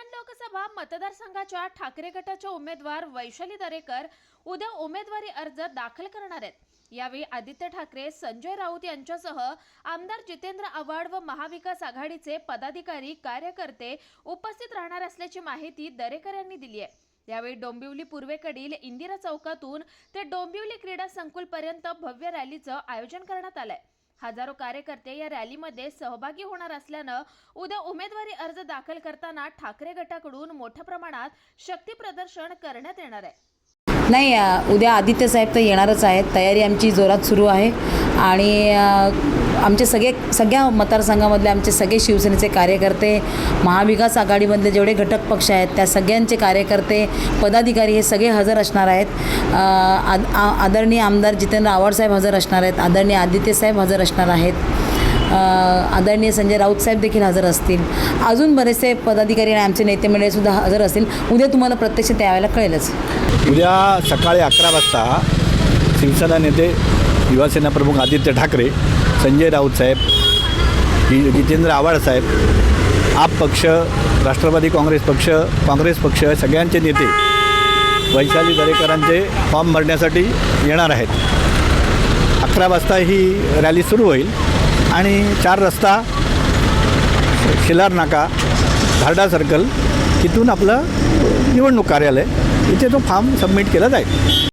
कल्याण लोकसभा मतदारसंघाच्या ठाकरे गटाच्या उमेदवार वैशाली दरेकर उद्या उमेदवारी अर्ज दाखल करणार आहेत. यावेळी आदित्य ठाकरे संजय राऊत यांच्यासह आमदार जितेंद्र आव्हाड व महाविकास आघाडीचे पदाधिकारी कार्यकर्ते उपस्थित राहणार असल्याची माहिती दरेकर यांनी दिली आहे. यावेळी डोंबिवली पूर्वेकडील इंदिरा चौकातून ते डोंबिवली क्रीडा संकुलपर्यंत भव्य रॅलीचं आयोजन करण्यात आलंय. हजारो कार्यकर्ते या रॅलीमध्ये सहभागी होणार असल्यानं उद्या उमेदवारी अर्ज दाखल करताना ठाकरे गटाकडून मोठ्या प्रमाणात शक्ती प्रदर्शन करण्यात येणार आहे. नाही उद्या आदित्य साहेब तर येणारच आहेत. तयारी आमची जोरात सुरू आहे. आणि आमचे सगळे सगळ्या मतदारसंघामधले आमचे सगळे शिवसेनेचे कार्यकर्ते महाविकास आघाडीमधले जेवढे घटक पक्ष आहेत त्या सगळ्यांचे कार्यकर्ते पदाधिकारी हे सगळे हजर असणार आहेत. आद आ- आदरणीय आमदार जितेंद्र आव्हाडसाहेब हजर असणार आहेत. आदरणीय आदित्य साहेब हजर असणार आहेत. आदरणीय संजय राऊत साहेब देखील हजर असतील. अजून बरेचसे पदाधिकारी आणि आमचे नेते मंडळीसुद्धा हजर असतील. उद्या तुम्हाला प्रत्यक्ष त्यावेळेला कळेलच. उद्या सकाळी अकरा वाजता शिवसेना नेते युवासेना प्रमुख आदित्य ठाकरे संजय राऊत साहेब जितेंद्र आव्हाड साहेब आप पक्ष राष्ट्रवादी काँग्रेस पक्ष काँग्रेस पक्ष सगळ्यांचे नेते वैशाली दरेकरांचे फॉर्म भरण्यासाठी येणार आहेत. अकरा वाजता ही रॅली सुरू होईल. आणि चार रस्ता शिलार नाका धारडा सर्कल तिथून आपलं निवडणूक कार्यालय इथे तो फॉर्म सबमिट केला जाईल.